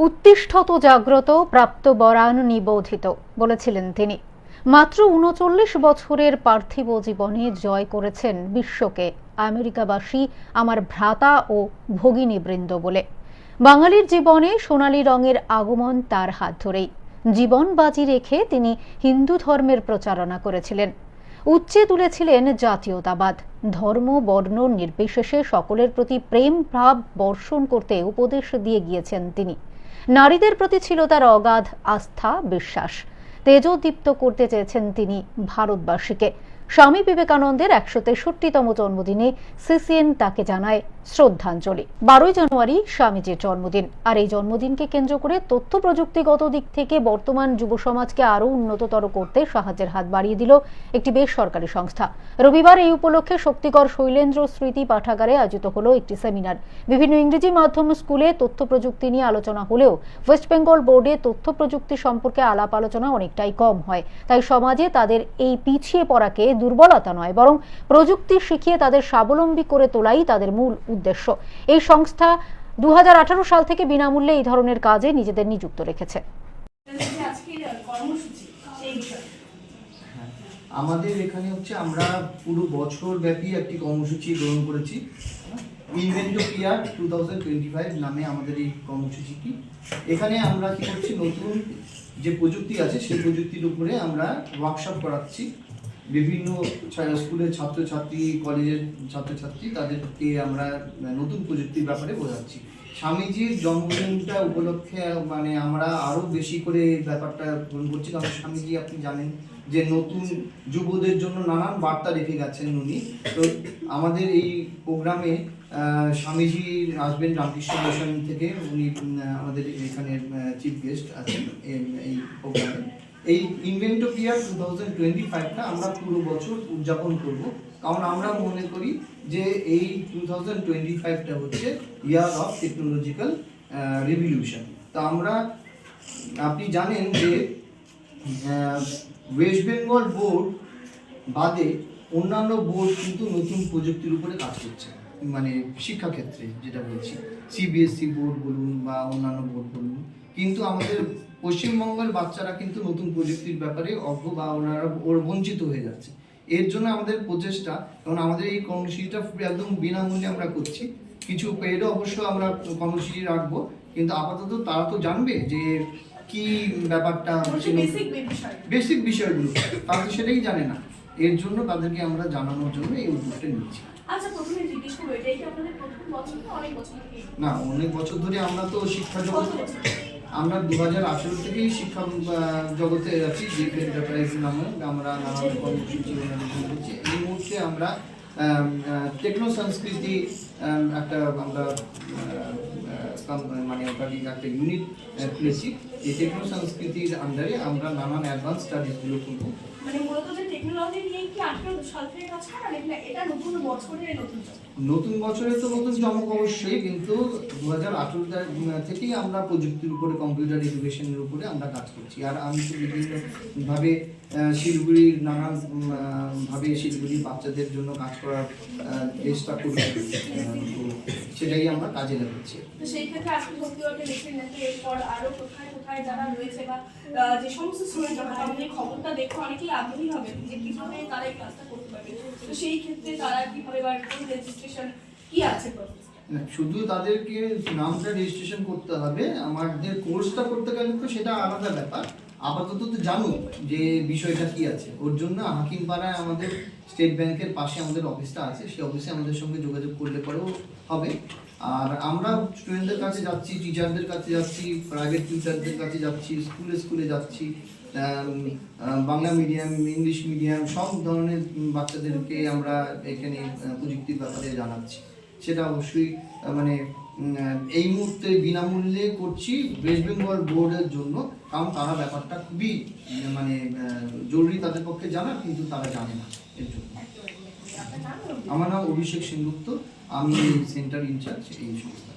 উত্তিষ্ঠত, জাগ্রত প্রাপ্ত বরান নিবোধিত, বলেছিলেন তিনি। মাত্র উনচল্লিশ বছরের পার্থিব জীবনে জয় করেছেন বিশ্বকে, আমেরিকাবাসী, আমার ভ্রাতা ও ভগিনীবৃন্দ বলে। বাঙালির জীবনে সোনালী রঙের আগমন তার হাত ধরেই। জীবন বাজি রেখে তিনি হিন্দু ধর্মের প্রচারণা করেছিলেন। উচ্চে তুলেছিলেন জাতীয়তাবাদ। ধর্ম, বর্ণ নির্বিশেষে সকলের প্রতি প্রেম, ভাব বর্ষণ করতে উপদেশ দিয়ে গিয়েছেন তিনি। নারীদের প্রতি ছিল তার অগাধ আস্থা, বিশ্বাস। তেজোদীপ্ত করতে চেয়েছেন তিনি ভারতবাসীকে। স্বামী বিবেকানন্দের একশো তেষট্টিতম জন্মদিনে সিসিএন তাকে জানায় শ্রদ্ধাঞ্জলি। বারোই জানুয়ারি স্বামীজির জন্মদিন। আর এই জন্মদিনকে কেন্দ্র করে তথ্য প্রযুক্তিগত দিক থেকে বর্তমান যুব সমাজকে আরও উন্নততর করতে সাহায্যের হাত বাড়িয়ে দিল একটি বেসরকারি সংস্থা। রবিবার এই উপলক্ষে শক্তিকর শৈলেন্দ্র স্মৃতি পাঠাগারে আয়োজিত হলো একটি সেমিনার। বিভিন্ন ইংরেজি মাধ্যম স্কুলে তথ্য প্রযুক্তি নিয়ে আলোচনা হলেও ওয়েস্ট বেঙ্গল বোর্ডে তথ্য প্রযুক্তি সম্পর্কে আলাপ আলোচনা অনেকটাই কম হয়। তাই সমাজে তাদের এই পিছিয়ে পড়াকে দুর্বলতা নয়, বরং প্রযুক্তি শিখিয়ে তাদের স্বাবলম্বী করে তোলাই তাদের মূল উদ্দেশ্য। এই সংস্থা দু হাজার আঠারো সাল থেকে বিনামূল্যে এই ধরনের কাজে নিজেদের নিযুক্ত রেখেছে। আমাদের এখানে হচ্ছে আমরা পুরো বছর ব্যাপী একটি কর্মসূচি গ্রহণ করেছি। Inventopia two thousand twenty five নামে আমাদের এই কর্মসূচিটি। এখানে আমরা কি করছি? নতুন যে প্রযুক্তি আছে, সেই প্রযুক্তির উপরে আমরা ওয়ার্কশপ করাচ্ছি। বিভিন্ন স্কুলের ছাত্রছাত্রী, কলেজের ছাত্রছাত্রী তাদেরকে আমরা নতুন প্রযুক্তির ব্যাপারে বোঝাচ্ছি। স্বামীজির জন্মদিনটা উপলক্ষে মানে আমরা আরও বেশি করে ব্যাপারটা গ্রহণ করছি, কারণ স্বামীজি আপনি জানেন যে নতুন যুবদের জন্য নানান বার্তা রেখে গেছেন উনি। তো আমাদের এই প্রোগ্রামে স্বামীজি আসবেন রামকৃষ্ণ মিশন থেকে উনি আমাদের এখানে চিফ গেস্ট আছেন এই প্রোগ্রামে। এই ইনভেন্টোপিয়া টু থাউজেন্ড টোয়েন্টি ফাইভটা আমরা পুরো বছর উদযাপন করব। কারণ আমরা মনে করি যে এই টু থাউজেন্ড টোয়েন্টি ফাইভটা হচ্ছে ইয়ার অফ টেকনোলজিক্যাল রিভলিউশন তো আমরা, আপনি জানেন যে ওয়েস্ট বেঙ্গল বোর্ড বাদে অন্যান্য বোর্ড কিন্তু নতুন প্রযুক্তির উপরে কাজ করছে। মানে শিক্ষাক্ষেত্রে যেটা বলছি। সিবিএসসি বোর্ড E বলুন বা অন্যান্য বোর্ড বলুন। কিন্তু আমাদের পশ্চিমবঙ্গের বাচ্চারা কিন্তু নতুন প্রযুক্তির ব্যাপারে অজ্ঞ বা ওনারা ওর বঞ্চিত হয়ে যাচ্ছে। এর জন্য আমাদের প্রচেষ্টা কারণ আমাদের এই কর্মসূচিটা একদম বিনামূল্যে আমরা করছি। কিছু পেডও অবশ্য আমরা কর্মসূচি রাখব কিন্তু আপাতত তারা তো জানবে যে কি ব্যাপারটা বেসিক বিষয় বেসিক বিষয়গুলো। তারা তো সেটাই জানে না। এর জন্য তাদেরকে আমরা জানানোর জন্য এই উদ্যোগটা নিচ্ছি। আচ্ছা না অনেক বছর ধরে? আমরা তো শিক্ষা জগৎ আমরা দু হাজার আঠেরো থেকেই শিক্ষা জগতে আছি যে এন্টারপ্রাইজ নামে। আমরা কর্মসূচি অনুসরণ করছি। এই মুহূর্তে আমরা টেকনো সংস্কৃতি একটা আমরা মানে ওটা একটা ইউনিট খুলেছি। এই টেকনো সংস্কৃতির আন্ডারে আমরা নানান অ্যাডভান্স স্টাডিজগুলো করব। কি কাজ এটা নতুন বছরের নতুন নতুন বছরে তো নতুন চমক অবশ্যই কিন্তু দু হাজার আঠেরো থেকেই আমরা প্রযুক্তির উপরে কম্পিউটার এডুকেশনের উপরে আমরা কাজ করছি। আর আমি তো বিভিন্ন ভাবে শিলিগুড়ির নানান ভাবে শিলিগুড়ির বাচ্চাদের জন্য কাজ করার চেষ্টা করছি সেটাই আমরা কাজে লাগাচ্ছি। তো সেই ক্ষেত্রে আজকে ভর্তি দেখলেন নাকি এরপর আরও কোথায় কোথায় যারা রয়েছে বা যে সমস্ত স্টুডেন্ট খবরটা দেখে অনেকেই আগ্রহী হবে। যে কীভাবে তারা এই ক্লাসটা করতে পারবে। তো সেই ক্ষেত্রে তারা কীভাবে বা রেজিস্ট্রেশন কি আছে শুধু তাদেরকে নামটা রেজিস্ট্রেশন করতে হবে, আমাদের কোর্সটা করতে গেলে তো সেটা আলাদা ব্যাপার। আপাতত তো জানো যে বিষয়টা কি আছে। ওর জন্য হাকিমপাড়ায় আমাদের স্টেট ব্যাংকের পাশে আমাদের অফিসটা আছে। সেই অফিসে আমাদের সঙ্গে যোগাযোগ করলে পরেও হবে। আর আমরা স্টুডেন্টদের কাছে যাচ্ছি টিচারদের কাছে যাচ্ছি প্রাইভেট টিচারদের কাছে যাচ্ছি স্কুলে স্কুলে যাচ্ছি। বাংলা মিডিয়াম ইংলিশ মিডিয়াম সব ধরনের বাচ্চাদেরকে আমরা এখানে প্রযুক্তির ব্যাপারে জানাচ্ছি। সেটা অবশ্যই মানে এই মুহূর্তে বিনামূল্যে করছি ওয়েস্ট বেঙ্গল বোর্ডের জন্য, কারণ তারা ব্যাপারটা খুবই মানে জরুরি তাদের পক্ষে জানা কিন্তু তারা জানে না এর জন্য। আমার নাম অভিষেক সেনগুপ্ত, আমি সেন্টার ইনচার্জ এই সংস্থা